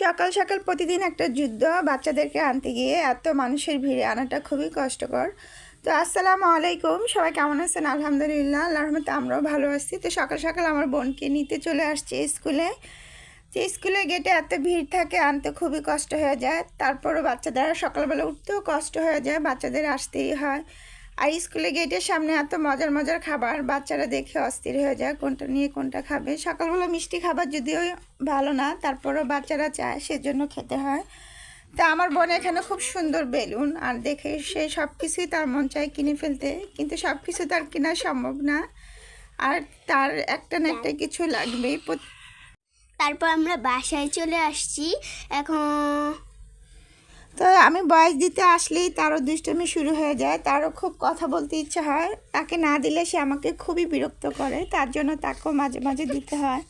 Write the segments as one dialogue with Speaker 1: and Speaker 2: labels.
Speaker 1: সকাল সকাল প্রতিদিন একটা যুদ্ধ, বাচ্চাদেরকে আনতে গিয়ে এত মানুষের ভিড়ে আনাটা খুবই কষ্টকর। তো আসসালামু আলাইকুম, সবাই কেমন আছেন? আলহামদুলিল্লাহ আল্লাহ রহমতে আমরাও ভালো আছি। তো সকাল সকাল আমার বোনকে নিতে চলে আসছি স্কুলে। যে স্কুলে গেটে এত ভিড় থাকে, আনতে খুবই কষ্ট হয়ে যায়। তারপরও বাচ্চাদের সকালবেলা উঠতেও কষ্ট হয়ে যায়, বাচ্চাদের আসতেই হয়। আর স্কুলে গেটের সামনে এত মজার মজার খাবার, বাচ্চারা দেখে অস্থির হয়ে যায় কোনটা নিয়ে কোনটা খাবে। সকালবেলা মিষ্টি খাবার যদিও ভালো না, তারপরও বাচ্চারা চায় সেজন্য খেতে হয়। তা আমার বোন এখানে খুব সুন্দর বেলুন আর দেখে সে সব কিছুই তার মন চায় কিনে ফেলতে, কিন্তু সব কিছু তার কেনা সম্ভব না। আর তার একটা না একটা কিছু লাগবেই।
Speaker 2: তারপর আমরা বাসায় চলে আসছি। এখন
Speaker 1: তো আমি বয়স দিতে আসলেই তারও দুষ্টমি শুরু হয়ে যায়। তারও খুব কথা বলতে ইচ্ছা হয়। তাকে না দিলে সে আমাকে খুবই বিরক্ত করে। তার জন্য তাকেও মাঝে মাঝে দিতে হয়।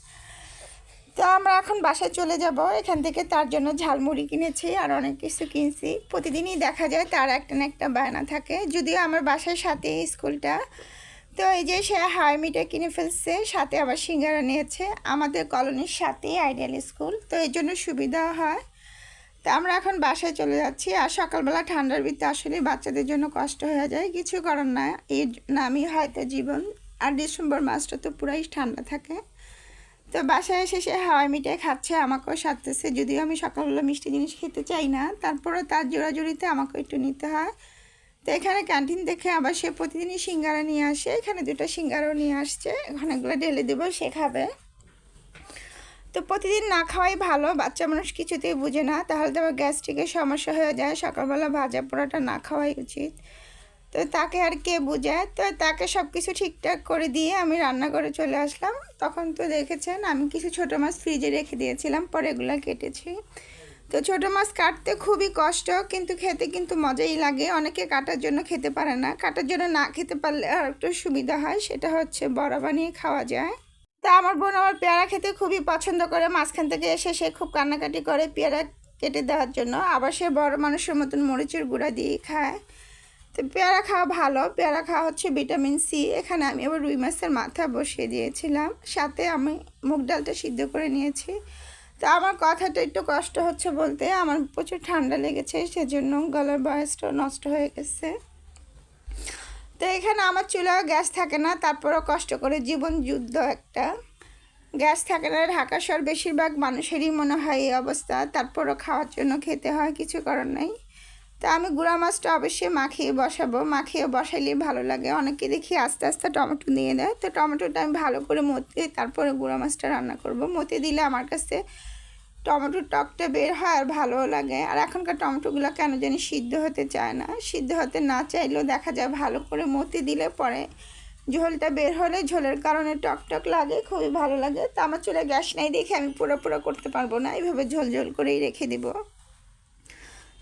Speaker 1: তো আমরা এখন বাসায় চলে যাব। এখান থেকে তার জন্য ঝালমুড়ি কিনেছি আর অনেক কিছু কিনছি। প্রতিদিনই দেখা যায় তার একটা না একটা বায়না থাকে। যদিও আমার বাসার সাথে স্কুলটা। তো এই যে সে হাওয়াই মিঠে কিনে ফেলছে, সাথে আবার সিঙ্গারা নিয়েছে। আমাদের কলোনির সাথেই আইডিয়াল স্কুল। তো এই জন্য সুবিধা হয়। তো আমরা এখন বাসায় চলে যাচ্ছি আর সকালবেলা ঠান্ডার ভিতরে আসলে বাচ্চাদের জন্য কষ্ট হয়ে যায়, কিছু করার না। এর নামই হয়তো জীবন। আর ডিসেম্বর মাসটা তো পুরাই ঠান্ডা থাকে। তো বাসায় এসে সে হাওয়াই মিঠাই খাচ্ছে, আমাকেও সারতেছে। যদিও আমি সকালবেলা মিষ্টি জিনিস খেতে চাই না, তারপরেও তার জোড়াজুড়িতে আমাকেও একটু নিতে হয়। তো এখানে ক্যান্টিন দেখে আবার সে প্রতিদিনই সিঙ্গারা নিয়ে আসে, এখানে দুটো সিঙ্গারাও নিয়ে আসছে। অনেকগুলো ঢেলে দেবো, সে খাবে। প্রতিদিন না খাওয়াই ভালো, বাচ্চা মানুষ কিছুতেই বুঝে না। তাহলে তো আবার গ্যাস্ট্রিকের সমস্যা হয়ে যায়, সকালবেলা ভাজা পোড়াটা না খাওয়াই উচিত। তো তাকে আর কে বোঝায়? তো তাকে সব কিছু ঠিকঠাক করে দিয়ে আমি রান্না করে চলে আসলাম। তখন তো দেখেছেন, আমি কিছু ছোটো মাছ ফ্রিজে রেখে দিয়েছিলাম, পরে এগুলো কেটেছি। তো ছোটো মাছ কাটতে খুবই কষ্ট, কিন্তু খেতে কিন্তু মজাই লাগে। অনেকে কাটার জন্য খেতে পারে না। কাটার জন্য না খেতে পারলে আর একটু সুবিধা হয়, সেটা হচ্ছে বড়া বানিয়ে খাওয়া যায়। তা আমার বোন আমার পেয়ারা খেতে খুবই পছন্দ করে। মাঝখান থেকে এসে সে খুব কান্নাকাটি করে পেয়ারা কেটে দেওয়ার জন্য। আবার সে বড় মানুষের মতন মরিচের গুঁড়া দিয়ে খায়। তো পেয়ারা খাওয়া ভালো। পেয়ারা খাওয়া হচ্ছে ভিটামিন সি এখানে আমি আবার রুই মাছের মাথা বসিয়ে দিয়েছিলাম। সাথে আমি মুগ ডালটা সিদ্ধ করে নিয়েছি। তো আমার কথাটা একটু কষ্ট হচ্ছে বলতে আমার প্রচুর ঠান্ডা লেগেছে, সেজন্য গলার বয়সটা নষ্ট হয়ে গেছে। তো এখানে আমার চুলাও গ্যাস থাকে না, তারপরও কষ্ট করে জীবন যুদ্ধ একটা। গ্যাস থাকে না, ঢাকা শহর বেশিরভাগ মানুষেরই মনে হয় এই অবস্থা, তারপরও খাওয়ার জন্য খেতে হয়, কিছু করার নেই। তা আমি গুঁড়া মাছটা অবশ্যই মাখিয়ে বসাবো, মাখিয়ে বসাইলে ভালো লাগে। অনেকে দেখি আস্তে আস্তে টমেটো দিয়ে দেয় তো টমেটোটা আমি ভালো করে মতে, তারপরে গুঁড়া মাছটা রান্না করব। মতে দিলে আমার কাছে টমেটোর টকটা বের হয় আর ভালোও লাগে। আর এখনকার টমেটোগুলো কেন জানি সিদ্ধ হতে চায় না। সিদ্ধ হতে না চাইলেও দেখা যায় ভালো করে মতি দিলে পরে ঝোলটা বের হলে ঝোলের কারণে টক টক লাগে, খুবই ভালো লাগে। তো আমার চুলে গ্যাস নাই দেখে আমি পুরো পুরো করতে পারব না। এইভাবে ঝোল ঝোল করেই রেখে দিব।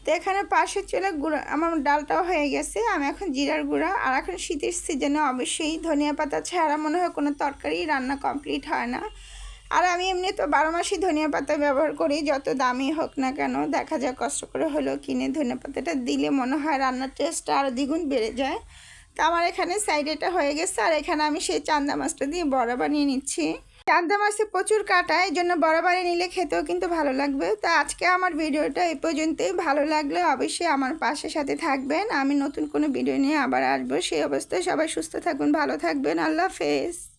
Speaker 1: তো এখানে পাশে চলে গুঁড়া, আমার ডালটাও হয়ে গেছে। আমি এখন জিরার গুঁড়া আর এখন শীতের সিজনে অবশ্যই ধনিয়া পাতা ছাড়া মনে হয় কোনো তরকারি রান্না কমপ্লিট হয় না। আর আমি এমনি তো বারো মাসই ধনিয়া পাতা ব্যবহার করি, যত দামি হোক না কেন। দেখা যায় কষ্ট করে হলেও কিনে ধনিয়া পাতাটা দিলে মনে হয় রান্নার টেস্টটা আরও দ্বিগুণ বেড়ে যায়। তো আমার এখানে সাইডেটা হয়ে গেছে, আর এখানে আমি সেই চান্দা মাছটা দিয়ে বড়া বানিয়ে নিচ্ছি। চান্দা মাছে প্রচুর কাটা এই জন্য বড় বানিয়ে নিলে খেতেও কিন্তু ভালো লাগবে। তো আজকে আমার ভিডিওটা এই পর্যন্তই, ভালো লাগলে অবশ্যই আমার পাশে সাথে থাকবেন। আমি নতুন কোনো ভিডিও নিয়ে আবার আসব, সেই অবস্থায় সবাই সুস্থ থাকবেন ভালো থাকবেন, আল্লাহ হাফেজ।